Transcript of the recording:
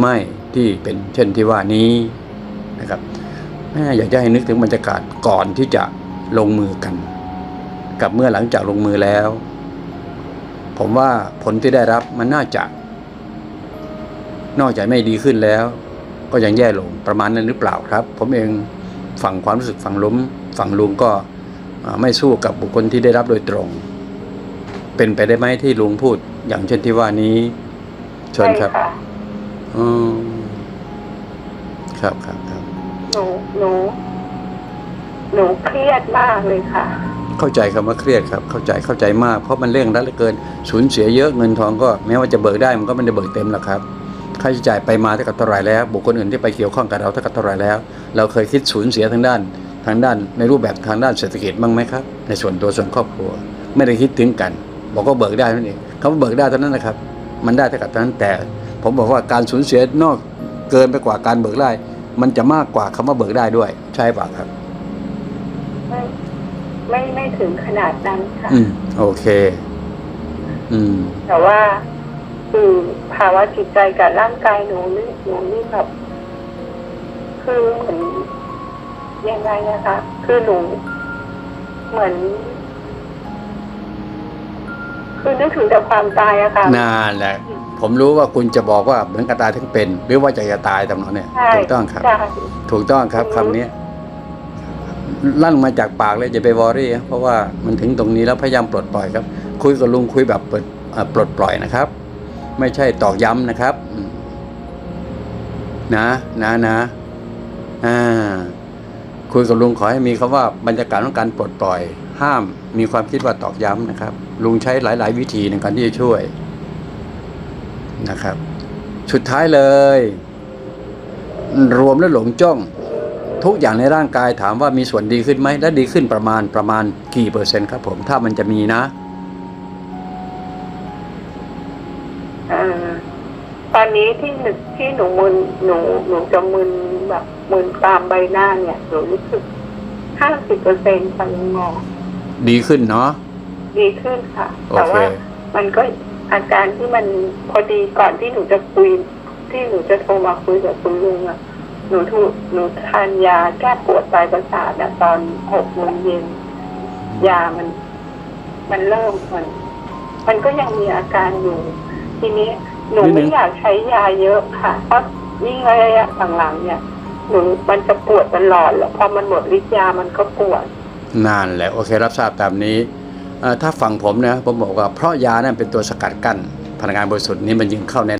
ไม่ที่เป็นเช่นที่ว่านี้นะครับแม่อยากจะให้นึกถึงบรรยากาศก่อนที่จะลงมือกัน กับเมื่อหลังจากลงมือแล้ว ผมว่าผลที่ได้รับมันน่าจะ นอกจากไม่ดีขึ้นแล้ว ก็ยังแย่ลงประมาณนั้นหรือเปล่าครับ ผมเองฝั่งความรู้สึกฝั่งล้มฝั่งลุงก็ไม่สู้กับบุคคลที่ได้รับโดยตรง เป็นไปได้ไหมที่ลุงพูดอย่างเช่นที่ว่านี้เชิญครับ อืมครับครับครับหนูหนูหนูเครียดมากเลยค่ะ เข้าใจคำว่าเครียดครับ เข้าใจเข้าใจมาก เพราะมันเร่งรัดเหลือเกินสูญเสียเยอะเงินทองก็แม้ว่าจะเบิกได้มันก็ไม่ได้เบิกเต็มหรอกครับค่าใช้จ่ายไปมาเท่ากับเท่าไหรแล้ว บุคคลอื่นที่ไปเกี่ยวข้องกับเราเท่ากับเท่าไหรแล้ว เราเคยคิดสูญเสียทางด้าน ทางด้านในรูปแบบทางด้านเศรษฐกิจบ้างไหมครับ ในส่วนตัวส่วนครอบครัว ไม่ได้คิดถึงกัน บอกก็เบิกได้นั่นเองคำว่าเบิกได้เท่านั้นนะครับ มันได้เท่ากับเท่านั้นแต่ ผมบอกว่าการสูญเสียนอกเกินไปกว่าการเบิกได้ มันจะมากกว่าคำว่าเบิกได้ด้วย ใช่ป่ะครับ ไม่ไม่ไม่ถึงขนาดนั้นค่ะ อืม โอเค อืม แต่ว่าคือภาวะจิตใจกับร่างกายหนูนี่หนูนี่แบบคือเหมือนยังไงนะคะ คือหนูเหมือน คือนึกถึงแต่ความตายอะค่ะนานแหละ ผมรู้ว่าคุณจะบอกว่าเหมือนกับตายทั้งเป็น หรือว่าจะจะตายตำนองเนี่ย ใช่ถูกต้องครับใช่ถูกต้องครับอืม คำนี้ลั่นมาจากปากเลยอย่าไปวอรี่เพราะว่ามันถึงตรงนี้แล้วพยายามปลดปล่อยครับ คุยกับลุงคุยแบบเปิดเอ่อปลดปล่อยนะครับ ไม่ใช่ตอกย้ำนะครับอืมนะนะนะอ่า คุยกับลุงขอให้มีคำว่าบรรยากาศของการปลดปล่อย ห้ามมีความคิดว่าตอกย้ำนะครับ ลุงใช้หลาย ๆ วิธีในการที่จะช่วยนะครับ สุดท้ายเลย รวมและหลงจ้อง ทุกอย่างในร่างกายถามว่ามีส่วนดีขึ้นไหมและดีขึ้นประมาณประมาณกี่เปอร์เซ็นต์ครับผม ถ้ามันจะมีนะ นนี้ที่หนึกที่หนูมึนหนูหนูจะมึนแบบมึนตามใบหน้าเนี่ยหนูรู้สึกห้าสิบเปอร์เซ็นต์ฟังงอดีขึ้นเนาะดีขึ้นค่ะโอแต่เคว่ามันก็อาการที่มันพอดีก่อนที่หนูจะคุยที่หนูจะโทรมาคุยกับคุณลุงอะหนูถูกหนูทานยาแก้ปวดปลายประสาทอะตอนหกโมงเย็นยามัน มันเริ่มมัน มันก็ยังมีอาการอยู่ ทีนี้ หนูไม่อยากใช้ยาเยอะค่ะเพราะยิ่งระยะหลังๆเนี่ยหนูมันจะปวดตลอดแล้วพอมันหมดฤทธิ์ยามันก็ปวดนานแหละโอเครับทราบตามนี้เอ่อถ้าฟังผมนะผมบอกว่าเพราะยานั้นเป็นตัวสกัดกั้นพลังงานบริสุทธิ์นี้มันยิงเข้าใน